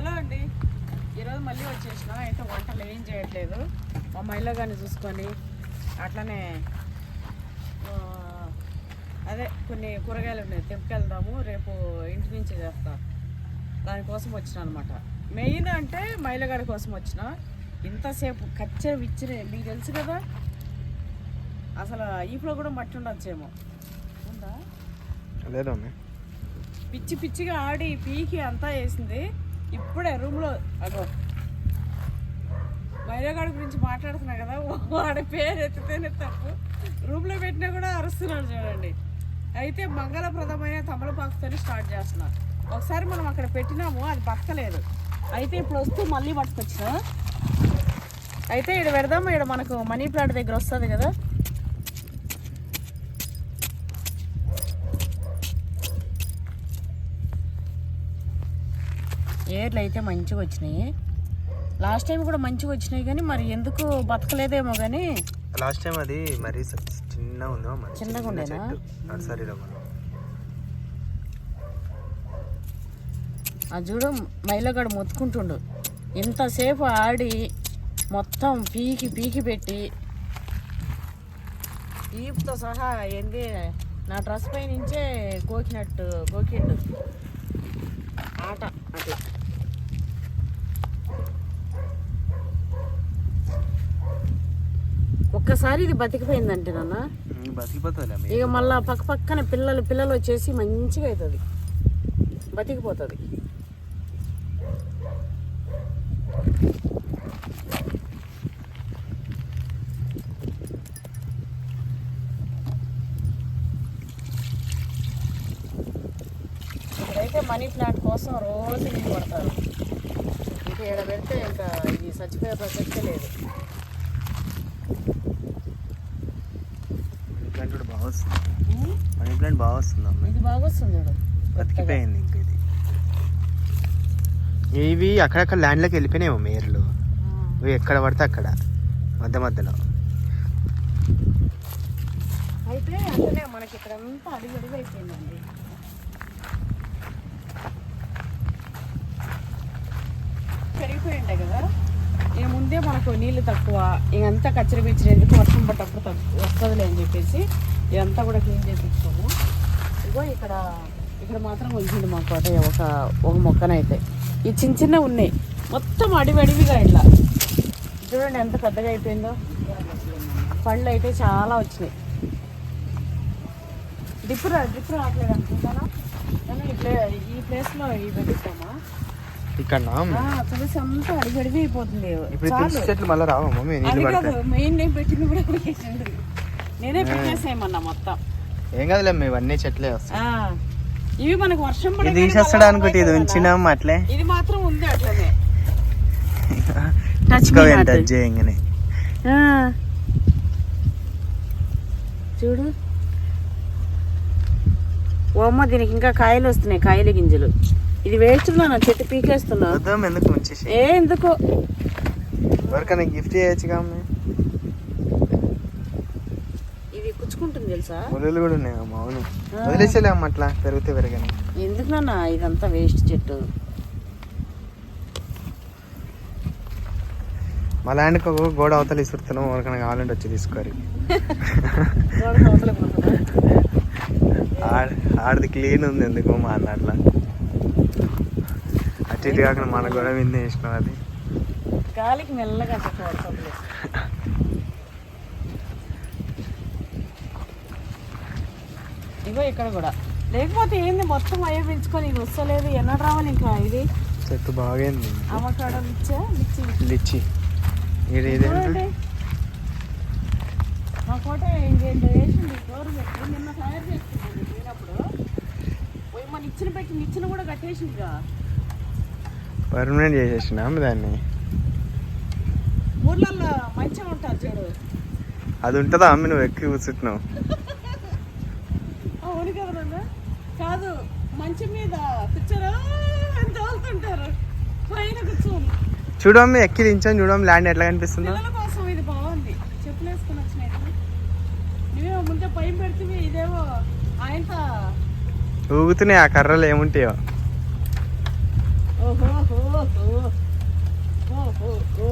Hello అండి. ఈరోజు మళ్ళీ వచ్చేసిన అయితే వంటలు ఏం చేయట్లేదు. మా మైలో కానీ చూసుకొని అట్లనే అదే కొన్ని కూరగాయలు ఉన్నాయి తెంపుకెళ్దాము రేపు ఇంటి నుంచి చేస్తా. దానికోసం వచ్చిన అనమాట మెయిన్ అంటే మైలగాడి కోసం వచ్చిన. ఇంతసేపు కచ్చే విచ్చిరే మీకు తెలుసు కదా? అసలు ఈపులో కూడా మట్టి ఉండొచ్చేమో. ఉందా? లేదు పిచ్చి పిచ్చిగా ఆడి పీకి అంతా వేసింది. ఇప్పుడే రూమ్లో అగో. వైరగాడు గురించి మాట్లాడుతున్నా కదా వాడి పేరు ఎత్తితేనే తప్పు. రూమ్లో పెట్టినా కూడా అరుస్తున్నాడు చూడండి. అయితే మంగళప్రదమైన తమలపాకుతో స్టార్ట్ చేస్తున్నా ఒకసారి మనం అక్కడ పెట్టినాము అది బతకలేదు అయితే ఇప్పుడు వస్తూ మళ్ళీ పట్టుకొచ్చిన. అయితే ఇక్కడ పెడదాము ఇక్కడ మనకు మనీ ప్లాంట్ దగ్గర వస్తుంది కదా. ఏర్లు అయితే మంచిగా వచ్చినాయి. లాస్ట్ టైం కూడా మంచిగా వచ్చినాయి కానీ మరి ఎందుకు బతకలేదేమో కానీ లాస్ట్ టైం అది మరీ చిన్నగా ఉందో మరి. చిన్నగా ఉండేనా? నర్సరీలో ఆ చూడు మైలగాడు మొత్తుకుంటుండు. ఇంతసేపు ఆడి మొత్తం పీకి పీకి పెట్టి ఈపుతో సహా ఏంది నా డ్రెస్ పై నుంచే గోకినట్టు గోకిండు ఆట అట్లా ఒక్కసారి ఇది బతికిపోయిందంటే నాన్న. బతికిపోతుంది ఇక మళ్ళా పక్క పక్కన పిల్లలు పిల్లలు వచ్చేసి మంచిగా అవుతుంది బతికిపోతుంది. ఇక్కడైతే మనీ ప్లాంట్ కోసం రోజు నీళ్ళు పడతారు. ఇంకా ఇక్కడ పెడితే ఇంకా ఇది చచ్చిపోయే ప్రసక్తే లేదు మనీ ప్లాంట్ కూడా బాగా వస్తుంది మనీ ప్లాంట్ బాగా వస్తుంది ఇది బాగా వస్తుంది బతికిపోయింది ఇంక ఇది. ఇవి అక్కడక్కడ ల్యాండ్లోకి వెళ్ళిపోయినాయి మమ్మీ ఏర్లు ఇవి ఎక్కడ పడితే అక్కడ. మధ్య మధ్యలో. అయితే అట్లనే మనకి ఇక్కడ అంతా అడుగు అడుగు అయిపోయిందండి. పెరిగిపోయి ఉంటాయి కదా. ఇక ముందే మనకు నీళ్ళు తక్కువ ఇదంతా కచ్చరి పిచ్చిరి ఎందుకు వర్షం పడ్డప్పుడు తగ్గు వస్తుందిలే అని చెప్పేసి ఇదంతా కూడా క్లీన్ చేపించుకోము ఇగో ఇక్కడ ఇక్కడ మాత్రం ఉంచింది మాకు అంటే ఒక ఒక మొక్కనైతే. ఈ చిన్న చిన్న ఉన్నాయి. మొత్తం అడివి అడివిగా ఇట్లా. చూడండి ఎంత పెద్దగా అయిపోయిందో. పళ్ళు అయితే చాలా వచ్చినాయి. డ్రిప్ డ్రిప్ రావట్లేదు అనుకుంటానా? కానీ ఈ ప్లే ఈ ప్లేస్లో ఇవి పెట్టిస్తామా? ఇక్కడ తులసి అంతా అడిగి అడిగి అయిపోతుంది. ఇప్పుడు చెట్లు మళ్ళీ మెయిన్ పెట్టింది కూడా నేనే పెట్టేసేయమన్నా మొత్తం. ఏం కాదులే ఇవన్నీ చెట్లే వస్తాయి. ఆ, ఇవి మనకు వర్షం ఇది పడగానే తీసేస్తాడు అనుకుంటే ఇది. ఉంచినాం అట్లే? ఇది మాత్రం ఉంది అట్లనే. టచ్ టచ్ చేయంగానే. చూడు. ఓ అమ్మ దీనికి ఇంకా కాయలు వస్తున్నాయి కాయల గింజలు. ఇది వేస్తున్నా నా చెట్టు పీకేస్తున్నా. వద్దాం ఎందుకు ఏ ఎందుకో? ఎవరికైనా గిఫ్ట్ చేయొచ్చుగా అమ్మ ఇది కుచ్చుకుంటుంది తెలుసా? కూడా ఉన్నాయి అమ్మ అవును. వదిలేసేలే అమ్మ అట్లా పెరిగితే పెరగని. ఎందుకు నాన్న ఇదంతా వేస్ట్ చెట్టు? మా ల్యాండ్కి ఒక గోడ అవతల ఇస్తున్నాం ఎవరికైనా కావాలంటే వచ్చి తీసుకోరు. గోడ ఆడది క్లీన్ ఉంది ఎందుకు మా అన్న అట్లా. అటు ఇటు కాకుండా మన గొడవ మీద వేసినాం అది. గాలికి మెల్లగా అట్లా పడుతుంది ఇగో ఇక్కడ కూడా. లేకపోతే ఏంది మొత్తం అయ్యే పెంచుకొని ఇది వస్తలేదు. ఎన్నడు రావాలి ఇంకా ఇది? చెట్టు బాగైంది అవకాడో ఇచ్చి లిచ్చి. ఇది ఇదేంటి మా కోట ఇంకేంటి వేసింది. డోర్ పెట్టి నిన్న తయారు చేసుకున్నాను పోయినప్పుడు. పోయి మన ఇచ్చిన పెట్టి ఇచ్చిన కూడా కట్టేసిందిగా పర్మనెంట్ చేసేసినాం దాన్ని? ఊర్లలో మంచిగా ఉంటారు చూడు. అది ఉంటుందా? అమ్మ నువ్వు ఎక్కి కూర్చుంటున్నావు అవును కదా నాన్న కాదు మంచం మీద కూర్చోరా అని తోలుతుంటారు పైన కూర్చోని చూడు అమ్మ ఎక్కి దించాను చూడమ్మ ల్యాండ్ ఎట్లా కనిపిస్తుందో. పిల్లల కోసం ఇది బాగుంది. చెప్పులు వేసుకొని వచ్చినాయి నువ్వేమో ముందే పైన పెడితే ఇదేమో ఆయనతో ఊగుతున్నాయి ఆ కర్రలు ఏముంటాయో ఓహో ఓహో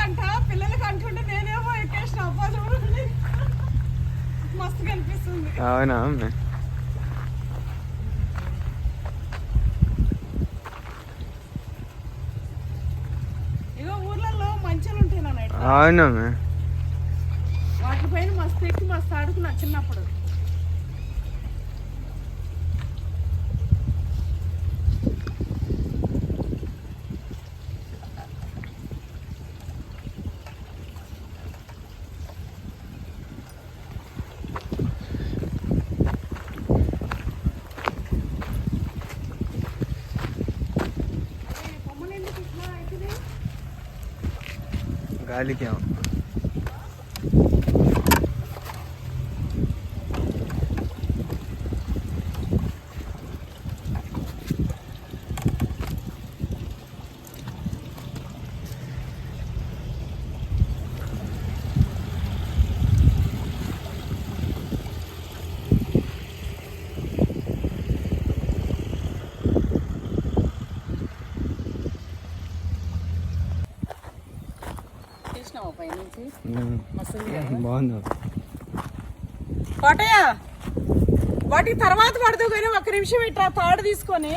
అంట పిల్లలకి అంటుంటే నేనేమో ఎక్కేసిన అబ్బా చూడండి మస్తు కనిపిస్తుంది అవునా అమ్మే ఇగో ఊర్లలో మంచాలు ఉంటాయి నాన్న ఇట్లా. అవునమ్మే వాటిపైన మస్తు ఎక్కి మస్తు ఆడుకున్నా చిన్నప్పుడు ఏ, కొమ్మలు ఎందుకు ఇట్లా అవుతున్నాయి? గాలికి ఏమో. పైనుంచి? బాగుంది కోటయ్య వాటికి తర్వాత పడదు కానీ ఒక్క నిమిషం ఇట్లా తాడు తీసుకొని.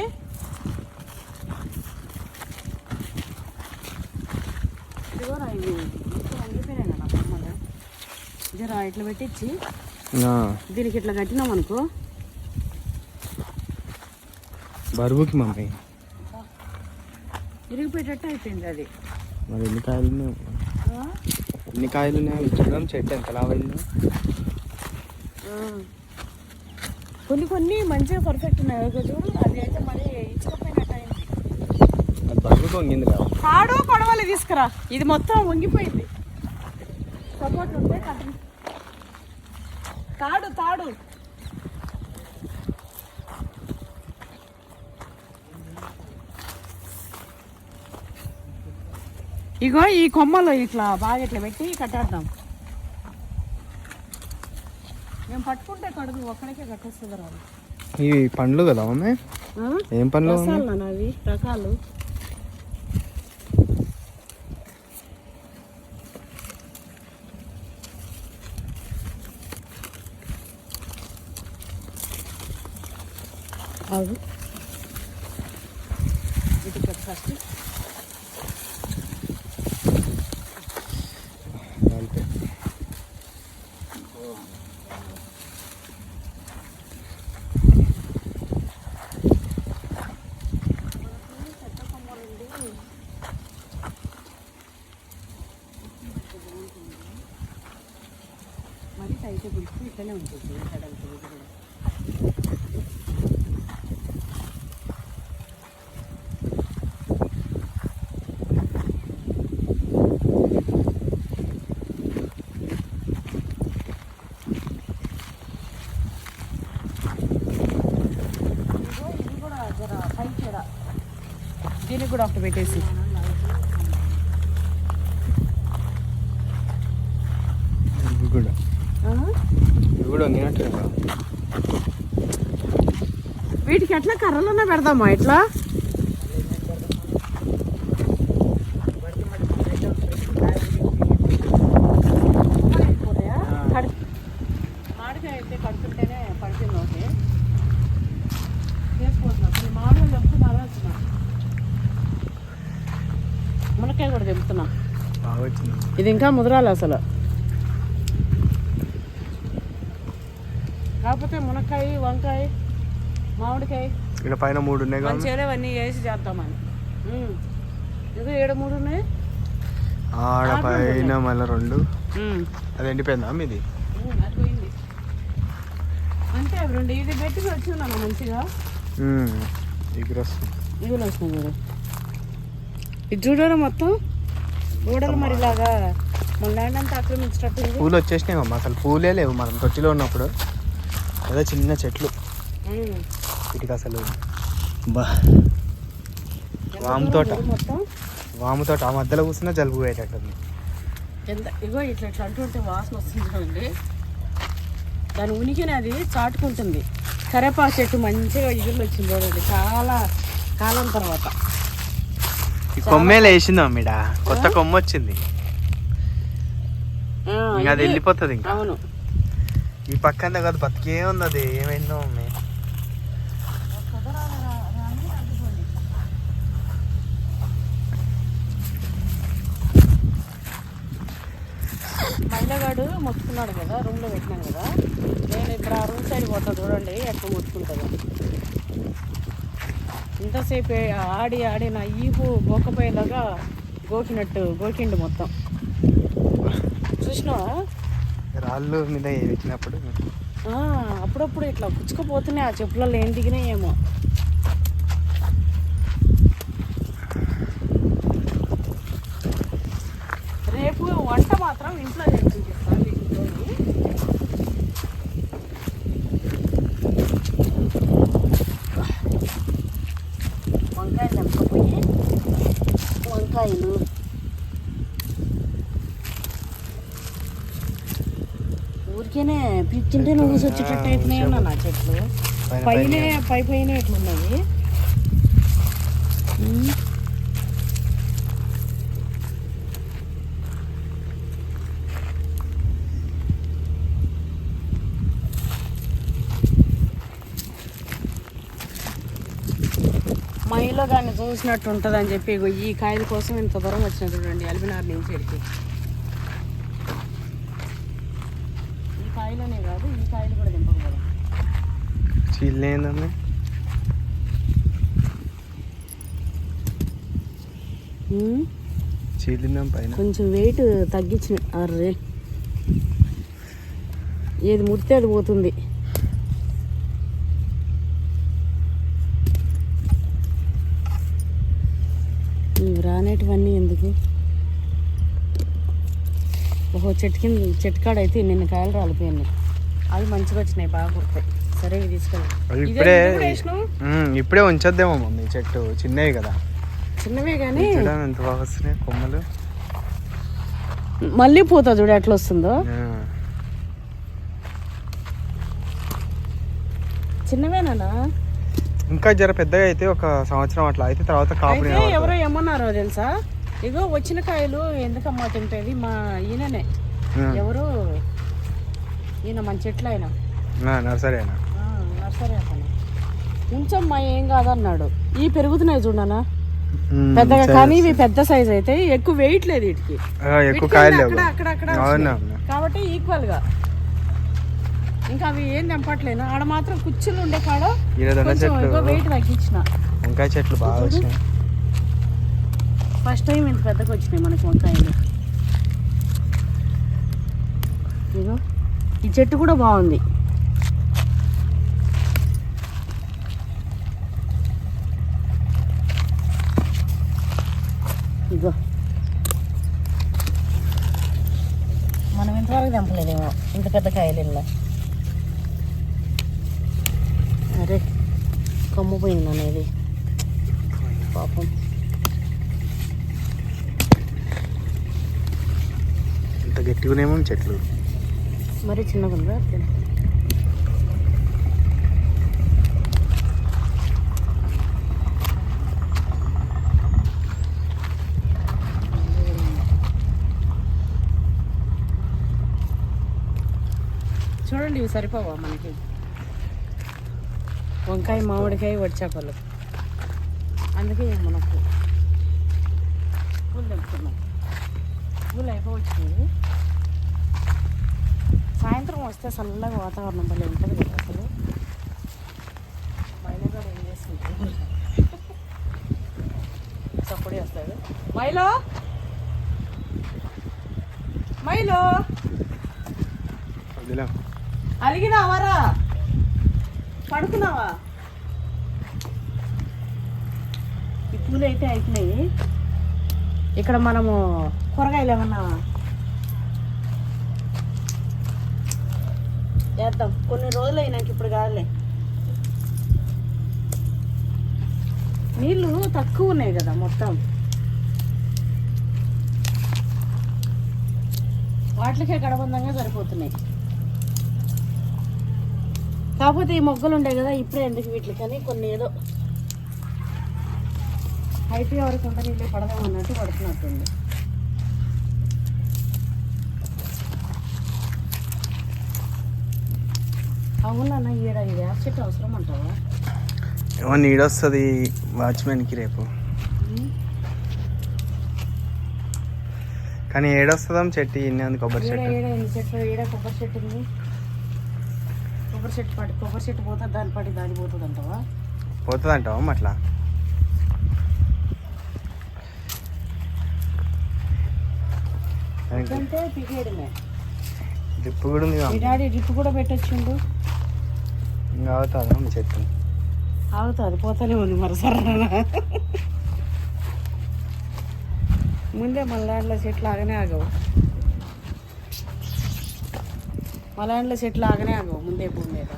జరా ఇట్లా పెట్టించి దీనికి ఇట్లా కట్టినాం అనుకో. బరువుకి మమ్మీ. ఇరిగిపోయేటట్టు అయిపోయింది అది. మరి ఎన్ని కాయలు? ఎన్ని కాయలు ఉన్నాయి చూడడం చెట్టు ఎంత లావైందో. కొన్ని కొన్ని మంచిగా పర్ఫెక్ట్ ఉన్నాయి. చూడు అది అయితే మరి ఇచ్చకపోయినట్టు అయింది. అది బరువుకి వంగింది కదా. తాడు కొడవలి తీసుకురా. ఇది మొత్తం వంగిపోయింది. సపోర్ట్ ఉంటే కట్ట. తాడు తాడు. ఇగో ఈ కొమ్మలు ఇట్లా బాగా ఇట్లా పెట్టి కట్టేద్దాం. మేము పట్టుకుంటే కడుగు ఒక్కడికే కట్టేస్తుంది రాదు. ఇవి పండ్లు కదా మమ్మీ ఏం పండ్లు? రసాలు రకాలు అవు ఇది పెట్టు ఫస్ట్ అంతే. మరి టైట్ పిలిచి ఇట్లనే ఉంటుంది సడన్ కూడా ఇదిగో ఇది కూడా జర పైకి కూడా. దీనికి కూడా ఒకటి పెట్టేసి ఇవి కూడా ఆ? ఇవి కూడా వంగినట్టు కదా వీటికి ఎట్లా కర్రలోనే పెడదామా ఇట్లా కడు- మామిడికాయ అయితే కడుతుంటేనే పడుతుంది ఒకటి దీనికి ఎట్లా మామిడికాయలు పెడదామా? ఎట్లా? మునక్కాయ కూడా తెంపుతున్నా. బాగా వచ్చింది ఇది ఇంకా ముదరాలి అసలు. కాకపోతే మునక్కాయ వంకాయ మామిడికాయ. ఇక్కడ పైన మూడు ఉన్నాయి కదా. మంచిగా అవన్నీ వేసి చేద్దామని. ఇదిగో ఏడు మూడు ఉన్నాయి? ఆడ పైన మళ్ళీ రెండు. అది ఎండిపోయిందా మీది? అది అంతే అవి రెండు. ఇది పెట్టి వచ్చిందన్న మంచిగా. ఎగురు వస్తుంది. ఇదిలో వస్తుంది చూడు. ఇది చూడరా మొత్తం? ఊడలు మరి ఇలాగా మన ల్యాండ్ అంతా ఆక్రమించినట్టు. పూలు వచ్చేసినాయి అమ్మ. అసలు పూలే లేవు మనం తొట్టిలో ఉన్నప్పుడు. ఏదో చిన్న చెట్లు. వీటికి అసలు బా వాము తోట. వాము తోట ఆ మధ్యలో కూర్చున్నా జలుబు పోయేటట్టుంది. ఎంత? ఇగో ఇట్లా ఇట్లా అంటుంటే వాసన వస్తుంది చూడండి. దాని ఉనికిని అది చాటుకుంటుంది. కరేపాకు చెట్టు మంచిగా ఇగులు వచ్చింది చూడండి. చాలా కాలం తర్వాత. ఈ కొమ్మే లేచింది అమ్మిడ. కొత్త కొమ్మ వచ్చింది. ఇంకా అది వెళ్ళిపోతుంది ఇంకా. అవును. ఈ పక్కన కాదు బతికే ఉంది అది ఏమైందో మమ్మీ మైలగాడు మొత్తుకున్నాడు కదా రూమ్లో పెట్టినాం కదా. నేను ఇప్పుడు ఆ రూమ్ సైడ్ పోతా చూడండి ఎట్లా మొత్తుకుంటుందో. ఇంతసేపు ఆడి ఆడి నా ఈపు గోకపోయేలాగా గోకినట్టు గోకిండు మొత్తం. చూసినావా? రాళ్ళు మీద ఎక్కినప్పుడు ఆ, అప్పుడప్పుడు ఇట్లా పుచ్చుకుపోతున్నాయి ఆ చెప్పులలో ఏం దిగినాయి రేపు వంట మాత్రం ఇంట్లో చేస్తాను ఇంట్లోని వంకాయలు వంకాయలు. ఊరికేనే పిచ్చింటే నువ్వు వచ్చేటట్టు అయిపోయినాయి నా చెట్లు. పైన. పై పైన ఎట్లున్నాయి? చూసినట్టు ఉంటుంది అని చెప్పి ఈ కాయల కోసం ఇంత దూరం వచ్చిన చూడండి అల్బినార్ నుంచి ఇక్కడికి ఈ కాయలోనే కాదు ఈ కాయలు కూడా. చీలిందాం పైన. కొంచెం వెయిట్ తగ్గించిన అర్రే. ఏది ముడితే అది పోతుంది ఇవి రానేటివన్నీ ఎందుకు ఓహో చెట్టు కింద చెట్టు కాడ అయితే నిన్న కాయలు రాలిపోయాయి అవి మంచిగా వచ్చినాయి బాగా కుడతాయి సరే తీసుకెళ్ళి. ఇప్పుడే ఇప్పుడే ఉంచొద్దేమో మమ్మీ చెట్టు. చిన్నవి కదా. చిన్నవే కానీ ఎంత బాగా వస్తున్నాయి కొమ్మలు. మళ్ళీ పోతా చూడు ఎట్లా వస్తుందో. చిన్నవేనా ఇంకా జర పెద్దగా అయితే ఒక సంవత్సరం అట్లా అయితే తర్వాత అయితే ఎవరో ఏమన్నారో తెలుసా? ఇగో వచ్చిన కాయలు ఎందుకమ్మా తింటేది? మా ఈయననే. ఎవరు? ఈయన మన చెట్లు ఆయన నర్సరీ అయినా. నర్సరీ అతను. ఉంచమ్మా ఏం కాదన్నాడు. ఈ పెరుగుతున్నాయి చూడనా? పెద్దగా కానీ ఇవి పెద్ద సైజ్ అయితే ఎక్కువ వెయిట్ లేదు వీటికి. ఎక్కువ వీటికి కాయలు అక్కడ లేవు. అక్కడ అక్కడ అవునా? వచ్చినాయి. కాబట్టి ఈక్వల్గా. ఇంకా అవి ఏం తెంపట్లేను ఆడ మాత్రం కుచ్చులు ఉండే కాడ వెయిట్ తగ్గించిన. వంకాయ చెట్లు బాగా వచ్చినాయి. ఫస్ట్ టైం ఇంత పెద్దగా వచ్చినాయి మనకి వంకాయలు. ఇగో ఈ చెట్టు కూడా బాగుంది. ఇగో మనం ఇంతవరకు తెంపలేదేమో ఇంత పెద్ద కాయలు ఇలా. అరే కమ్ము పోయింది అనేది పాపం ఇంత గట్టిగానేమో చెట్లు. మరి చిన్నగా ఉందా? చూడండి ఇవి సరిపోవా మనకి? వంకాయ మామిడికాయ వడిచేపలు. అందుకే మనకు పూలు తెంపుతున్నాం. పూలు అయిపోవచ్చు సాయంత్రం వస్తే చల్లగా వాతావరణం భలే ఉంటుంది కదా అసలు. మైలో కూడా ఏం చేస్తుంది చప్పుడే వస్తాడు. మైలో? మైలో? అలిగినావారా పడుకున్నావా? ఈ పూలు అయితే అయిపోయినాయి. ఇక్కడ మనము కూరగాయలు ఏమన్నా వేద్దాం. కొన్ని రోజులు అయినాక ఇప్పుడు కాదులే. నీళ్ళు తక్కువ ఉన్నాయి కదా మొత్తం. వాటికే గడబందంగా సరిపోతున్నాయి. కాకపోతే ఈ మొగ్గలు ఉంటాయి కదా ఇప్పుడే ఎందుకు వీటికి కానీ కొన్ని ఏదో అయిపోయే వరకు ఉంటే నీళ్ళు పడదాం అన్నట్టు పడుతున్నట్టుంది. అవునన్నా ఈడ ఇది యాప్ చెట్టు అవసరం అంటావా? ఏమో నీడొస్తుంది వాచ్మెన్కి రేపు. కానీ ఏడొస్తుందాం చెట్టు ఇన్ని ఉంది కొబ్బరి చెట్టు. ఈడ ఎన్ని చెట్లు? కొబ్బరి చెట్టు ఉంది? కొబ్బరి చెట్టు పడి కొబ్బరి చెట్టు పోతుంది దాని పడి దాని పోతుంది అంటావా పోతుంది అంటావా అట్లా? అంటే పిగేయడమే డ్రిప్ కూడా ఉంది డాడీ డ్రిప్ కూడా పెట్టొచ్చిండు. ఇంకా అవుతుందా చెట్టు ఆగుతుంది పోతానే ఉంది మరి సరదా ముందే మన ల్యాండ్లో చెట్లు ఆగనే ఆగవు. మన ల్యాండ్లో చెట్లు ఆగనే ఆగవు ముందే భూమి మీద.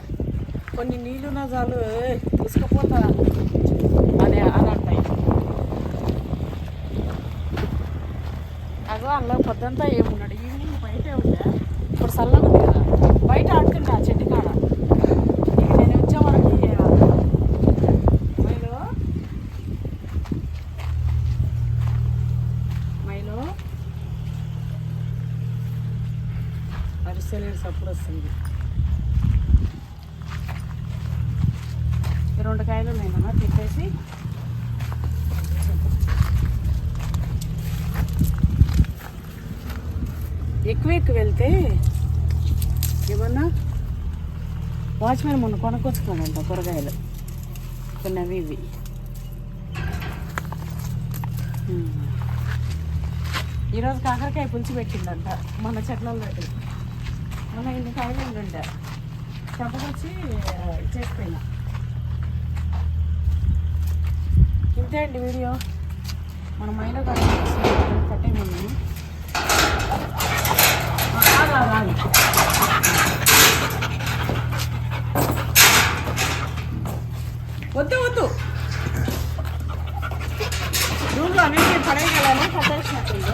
కొన్ని నీళ్ళున్నా చాలు తీసుకుపోతా అని అని అంటాయి అగో అందులో పొద్దంతా ఏమున్నాడు? ఈవినింగ్ బయటే ఉండే. ఇప్పుడు చల్లగా ఉంది కదా బయట ఆడుతుండే ఆ చెట్టు కాడ ఇక నేను వచ్చే వరకు మైలో మైలో అరిసెలేడు సప్పుడు వస్తుంది ఈ రెండు కాయలు ఉన్నాయమ్మా తిప్పేసి. ఎక్కువ ఎక్కువ వెళ్తే ఏమన్నా? వాచ్మెన్ మొన్న కొనుక్కొచ్చుకోనంట కూరగాయలు. కొన్ని అవి ఇవి. ఈరోజు కాకరకాయ పులిచి పెట్టిందంట మన చెట్లలో పెట్టింది. మన ఇన్ని కాయలు ఉండంట చెప్పకొచ్చి ఇచ్చేసిపోయినా. ఇంతే అండి వీడియో. మన మైలో కట్టేయమని రాని వద్దు వద్దు. రూమ్లో అన్నింటినీ పడేయగలను కట్టేసినట్టుంది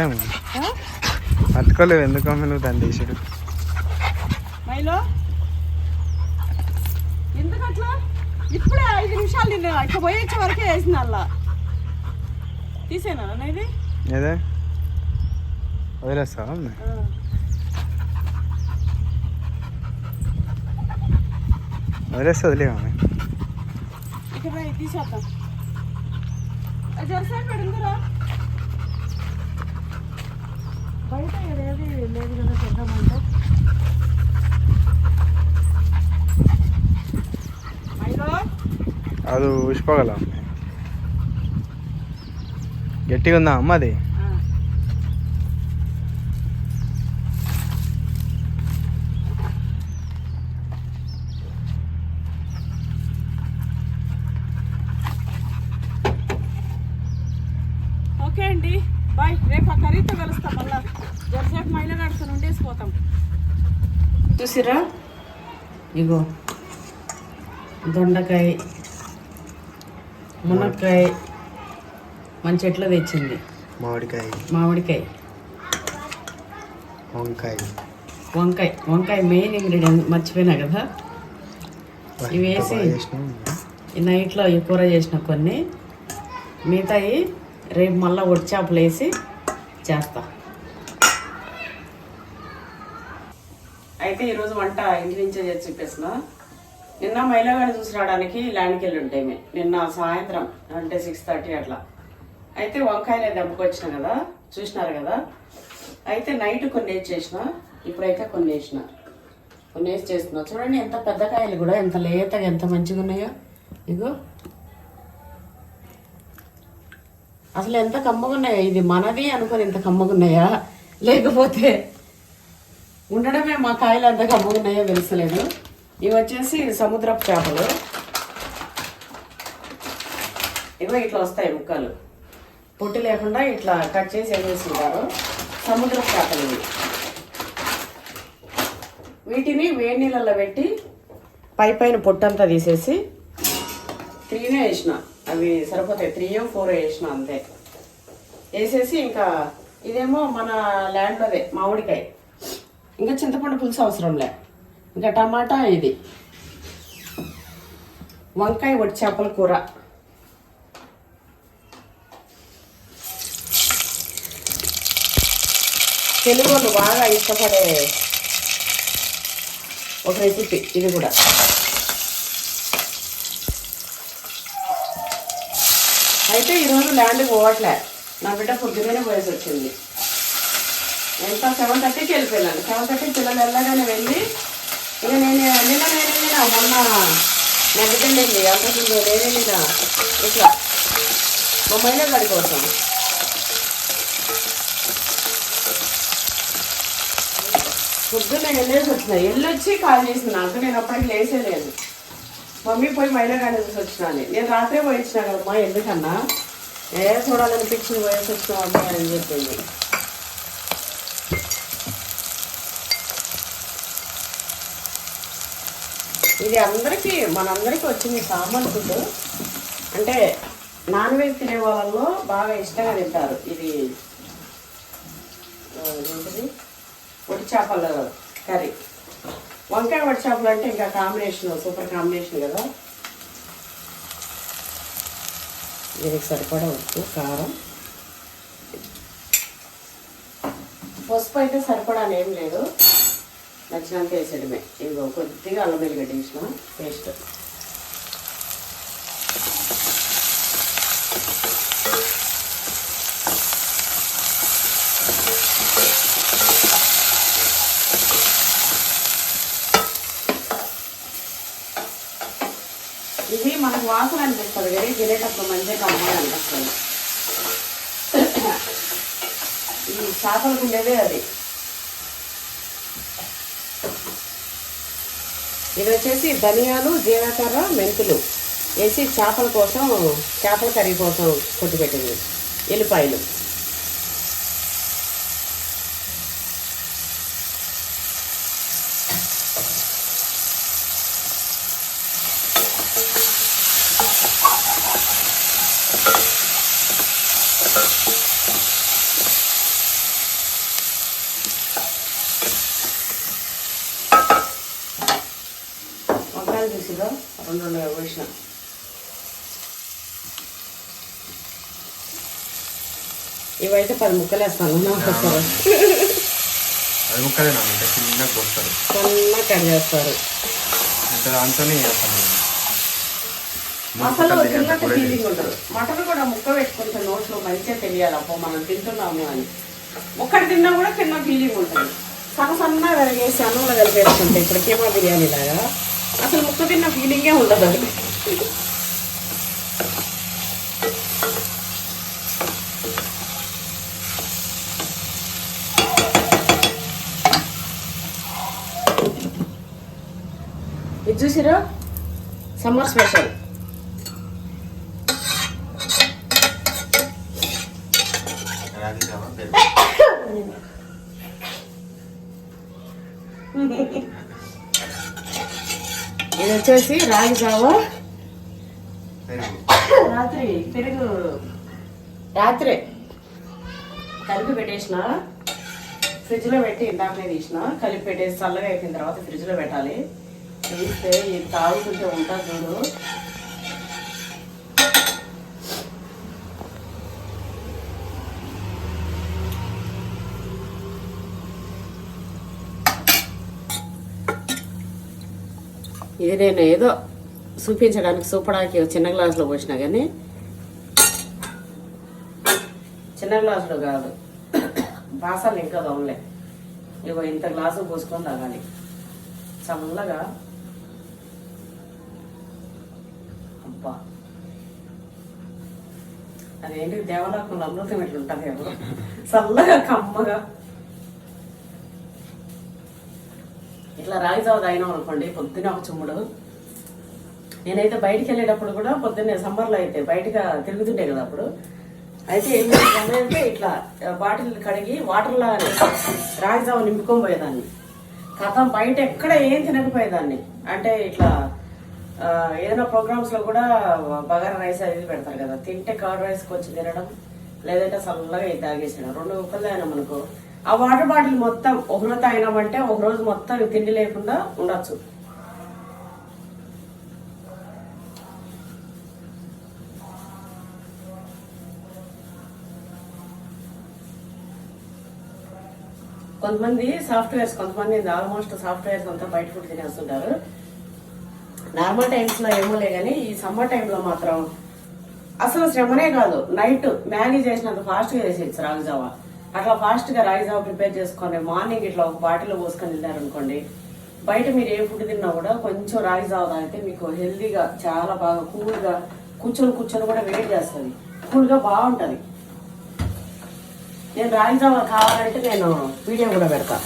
వెళ్ళాము? పట్టుకోలేవు ఎందుకు అమ్మ నువ్వు దాన్ని తీసుడు? మైలో? ఎందుకు అట్లా ఇప్పుడే ఐదు నిమిషాలు నిన్న ఇక్కడ పోయి వచ్చే వరకే వేసింది అలా తీసేనా ఇది ఏదే? వదిలేస్తావా? వదిలేస్తే వదిలేవా ఇక్కడ తీసేద్దాం. జరసేపు పెడుందిరా బయట ఏది లేదు కదా చేద్దామంటే అది ఉష్పగల గట్టిగా ఉందా అమ్మ అది ఆ. ఓకే అండి బాయ్ రేపు ఆ కర్రీతో కలుస్తాం మళ్ళా జరసేపు మైల కడుతుని ఉండేసిపోతాం చూసిరా ఇగో దొండకాయ మునక్కాయ మన చెట్లో తెచ్చింది. మామిడికాయ. మామిడికాయ. వంకాయ. వంకాయ వంకాయ మెయిన్ ఇంగ్రీడియంట్ మర్చిపోయినా కదా? ఇవి వేసి నైట్లో ఈ కూర చేసిన కొన్ని. మిగతాయి రేపు మళ్ళీ ఒడిచాపలు వేసి చేస్తా. అయితే ఈరోజు వంట ఇంటి నుంచే చేసి చూపేసిన నిన్న మైలాగాడి చూసి రావడానికి ల్యాండ్కి వెళ్ళి ఉంటాయి మేము నిన్న సాయంత్రం అంటే సిక్స్ థర్టీ అట్లా. అయితే వంకాయలు దెబ్బకొచ్చిన కదా చూసినారు కదా. అయితే నైట్ కొన్ని వేసి చేసిన ఇప్పుడైతే కొన్ని వేసిన. కొన్ని వేసి చేస్తున్నా. చూడండి ఎంత పెద్ద కాయలు కూడా ఎంత లేతగా ఎంత మంచిగా ఉన్నాయో. ఇగో. అసలు ఎంత కమ్మగా ఉన్నాయో ఇది మనది అనుకుని ఎంత కమ్మగా ఉన్నాయా? లేకపోతే ఉండడమే మా కాయలు అంతగా అమ్ముకున్నాయో ఉన్నాయో తెలుసలేదు ఇవి వచ్చేసి సముద్రపు చేపలు. ఇవో ఇట్లా వస్తాయి ముక్కలు. పొట్టు లేకుండా ఇట్లా కట్ చేసి వేసేసుకుంటారు సముద్రపు చేపలు ఇవి. వీటిని వేడి నీళ్ళల్లో పెట్టి పై పైన పొట్టంతా తీసేసి త్రీనే వేసిన. అవి సరిపోతాయి. త్రీ ఫోర్ వేసిన అంతే. వేసేసి ఇంకా ఇదేమో మన ల్యాండ్లోదే మామిడికాయ. ఇంకా చింతపండు పులుసు అవసరం లే ఇంకా టమాటా ఇది. వంకాయ వడి చేపల కూర. తెలుగు వాళ్ళు బాగా ఇష్టపడే ఒక రెసిపీ ఇది కూడా. అయితే ఈరోజు ల్యాండ్ పోవట్లే. నా బిడ్డ పొద్దున్నే పోయేసి వచ్చింది ఎంత? సెవెన్ థర్టీకి వెళ్ళిపోయాను సెవెన్ థర్టీకి పిల్లలు వెళ్ళగానే వెళ్ళి ఇక నేను వెళ్ళినా నేను వెళ్ళినా మొన్న నా బిడ్డ నేను వెళ్ళినా ఇట్లా మా మహిళ గారి కోసం. పొద్దున్న వెళ్ళేసి వచ్చిన. వెళ్ళొచ్చి కాల్ చేసిన. నాకు నేను అప్పటికి లేసేలేదు. మమ్మీ పోయి మహిళ గారి వచ్చినా వచ్చినాను నేను రాత్రే పోయి వచ్చినా కదమ్మా ఎందుకన్నా? ఏ చూడాలనిపించింది పోయేసి వచ్చినా అమ్మాయి అని చెప్పింది. ఇది అందరికీ మనందరికీ వచ్చింది కామన్ ఫుడ్ అంటే నాన్ వెజ్ తినే వాళ్ళలో బాగా ఇష్టంగా తింటారు. ఇది ఏంటిది వట్టి చేపల కర్రీ. వంకాయ వడి చేపలు అంటే ఇంకా కాంబినేషన్ సూపర్ కాంబినేషన్ కదా. దీనికి సరిపడా ఉప్పు కారం. పసుపు అయితే సరిపడా ఏం లేదు. నచ్చినంత వేసేయడమే ఇదిగో కొద్దిగా అల్లం వెల్లిగడ్డ వేసిన. పేస్ట్ ఇది మనకు వాసన అనిపిస్తుంది కానీ తినేటప్పుడు మంచిగా కమ్మాలి అనిపిస్తుంది ఈ చేపలకు ఉండేదే అది. ఇది వచ్చేసి ధనియాలు జీలకర్ర మెంతులు. వేసి చేపల కోసం చేపల కర్రీ కోసం కొట్టి పెట్టింది ఎల్లిపాయలు వంకాయలు తీసిగా రెండు రెండు వేసిన ఇవైతే పది ముక్కలు వేస్తాను అది ముక్కలేనా? అంటే చిన్నగా సన్నగా కట్ చేస్తారు. అంటే దాంతోనే అసలు తిన్నట్టు ఫీలింగ్ మటన్ కూడా ముక్క పెట్టుకుంటే నోట్లో మంచిగా తెలియాలి. అప్పో మనం తింటున్నాము అని. ఒక్కటి తిన్నా కూడా తిన్న ఫీలింగ్ ఉంటుంది. సన్న సన్నగా వెరగేసి అన్నంలో కలిపేసుకుంటే ఇప్పుడు కీమా బిర్యానీ లాగా అసలు ముక్క తిన్న ఫీలింగే ఉండదు అది. ఇది చూసిరా సమ్మర్ స్పెషల్. పెరుగు ఇది వచ్చేసి రాగి జావ పెరుగు రాత్రి పెరుగు. రాత్రి కలిపి పెట్టేసిన. ఫ్రిడ్జ్లో పెట్టి ఇందాకనే తీసిన. కలిపి పెట్టేసి చల్లగా అయిపోయిన తర్వాత ఫ్రిడ్జ్లో పెట్టాలి. తీస్తే ఇది తాగుతుంటే ఉంటుంది చూడు. ఇది నేను ఏదో చూపించడానికి చూపడానికి చిన్న గ్లాసులో పోసినా కానీ చిన్న గ్లాసులో కాదు. బాసాలు ఇంకా దొంగలే. ఇగో ఇంత గ్లాసు పోసుకొని తాగాలి. చల్లగా. అబ్బా. అదేంటి దేవలోకంలో అమృతం ఎట్లుంటుంది ఏమో చల్లగా కమ్మగా. ఇట్లా రాగి జావ తాగినాం అనుకోండి పొద్దున ఒక చుమ్ముడు నేనైతే బయటికి వెళ్ళేటప్పుడు కూడా పొద్దున్నే సమ్మర్లో అయితే బయటగా తిరుగుతుండే కదా అప్పుడు. అయితే ఏం చేస్తానంటే ఇట్లా బాటిల్ కడిగి వాటర్లో రాగి జావ నింపుకొని పోయేదాన్ని. కథం బయట ఎక్కడ ఏం తినకపోయేదాన్ని. అంటే ఇట్లా ఏదైనా ప్రోగ్రామ్స్లో కూడా బగారా రైస్ అది పెడతారు కదా తింటే కర్డ్ రైస్ కొంచెం తినడం లేదంటే చల్లగా ఇది తాగేసాను రెండు ముక్కలు తాగినాం మనకు ఆ వాటర్ బాటిల్ మొత్తం ఒకరోజు తాగినామంటే ఒక రోజు మొత్తం తిండి లేకుండా ఉండొచ్చు. కొంతమంది సాఫ్ట్వేర్స్ కొంతమంది ఆల్మోస్ట్ సాఫ్ట్వేర్స్ అంతా బయట ఫుడ్ తినేస్తుంటారు. నార్మల్ టైమ్స్లో ఏమో లే కానీ ఈ సమ్మర్ టైంలో మాత్రం అసలు శ్రమనే కాదు. నైట్ మ్యాగీ చేసినంత ఫాస్ట్గా చేసేయచ్చు రాగి జావా. అట్లా ఫాస్ట్గా ప్రిపేర్ చేసుకొని మార్నింగ్ ఇట్లా ఒక బాటిల్ పోసుకొని వెళ్ళారనుకోండి బయట మీరు ఏ ఫుడ్ తిన్నా కూడా కొంచెం రాగి జావా తాగితే మీకు హెల్దీగా చాలా బాగా కూల్గా కూర్చొని కూర్చొని కూడా వెయిట్ చేస్తుంది. కూల్గా బాగుంటుంది. నేను రాగి కావాలంటే నేను వీడియో కూడా పెడతా.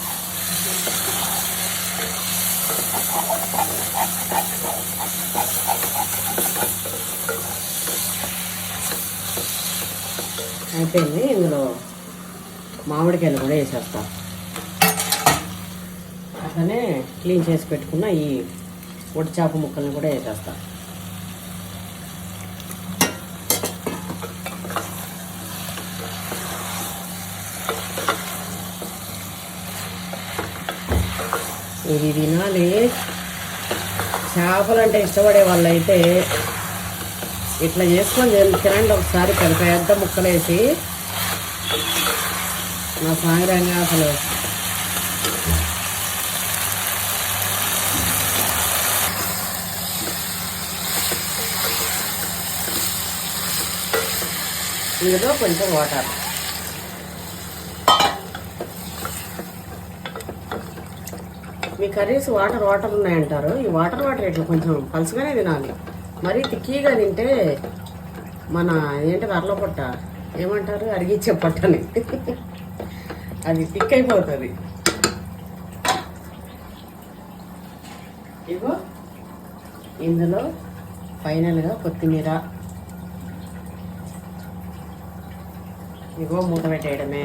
అయిపోయింది ఇందులో. మామిడికాయలు కూడా వేసేస్తా. అట్లనే క్లీన్ చేసి పెట్టుకున్న ఈ ఒట్టి చేప ముక్కల్ని కూడా వేసేస్తా. ఇది తినాలి. చేపలు అంటే ఇష్టపడే వాళ్ళైతే ఇట్లా చేసుకొని తినండి. ఒకసారి పెద్ద పెద్ద ముక్కలేసి నా సాయంత్రంగా అసలు. ఇందులో కొంచెం వాటర్. మీ కర్రీస్ వాటర్ వాటర్ ఉన్నాయంటారు. ఈ వాటర్ వాటర్ ఇట్లా కొంచెం పలుసుగానే తినాలి. మరీ తిక్కీగా తింటే మన ఏంటి అర్ల పొట్ట? ఏమంటారు? అరిగిచ్చే పొట్టని. అది థిక్ అయిపోతుంది ఇగో ఇందులో ఫైనల్గా కొత్తిమీర. ఇగో మూత పెట్టేయడమే.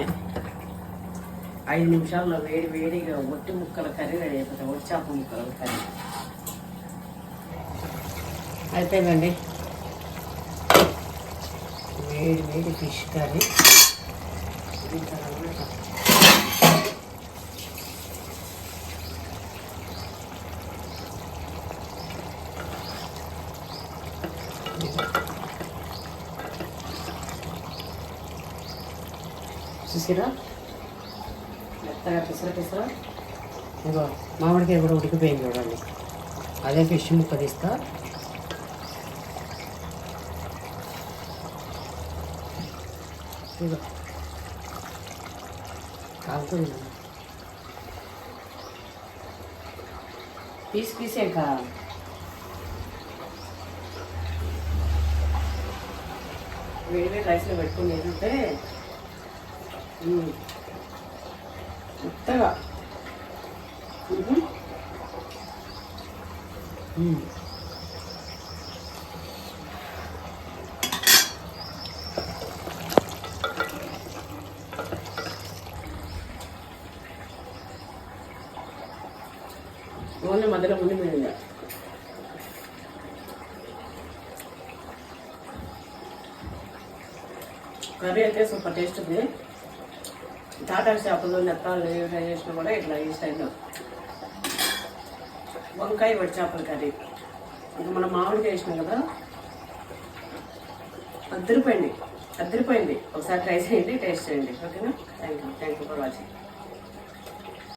ఐదు నిమిషాల్లో వేడి వేడిగా ఒట్టి ముక్కల కర్రీ రెడీ అయిపోతాయి ఒట్టి ముక్కల కర్రీ. అయిపోయిందండి. వేడి వేడి ఫిష్ కర్రీ. చూసిరా మెత్తగా పిసర పిసర. ఇగో మామిడికాయ కూడా ఉడికిపోయింది చూడండి. అదే ఫిష్ ముక్క తీస్తా. ఇగో కాలుతుంది పీస్ పీసే కా వేడి వేడి రైస్లో పెట్టుకుని ఏంటంటే మెత్తగా మ్మ్. మ్మ్. ఓన్లీ మధ్యలో ముందు మీద కర్రీ అయితే సూపర్ టేస్ట్ ఉంది టాటా చేపలు ఏమైనా చేసినా కూడా ఇట్లా ఈ సైడ్ వంకాయ వడి చేపల కర్రీ. ఇంకా మనం మామిడికాయ వేసినాం కదా? అద్దరిపోయింది. అద్దరిపోయింది. ఒకసారి ట్రై చేయండి టేస్ట్ చేయండి. ఓకేనా? Thank you thank you for watching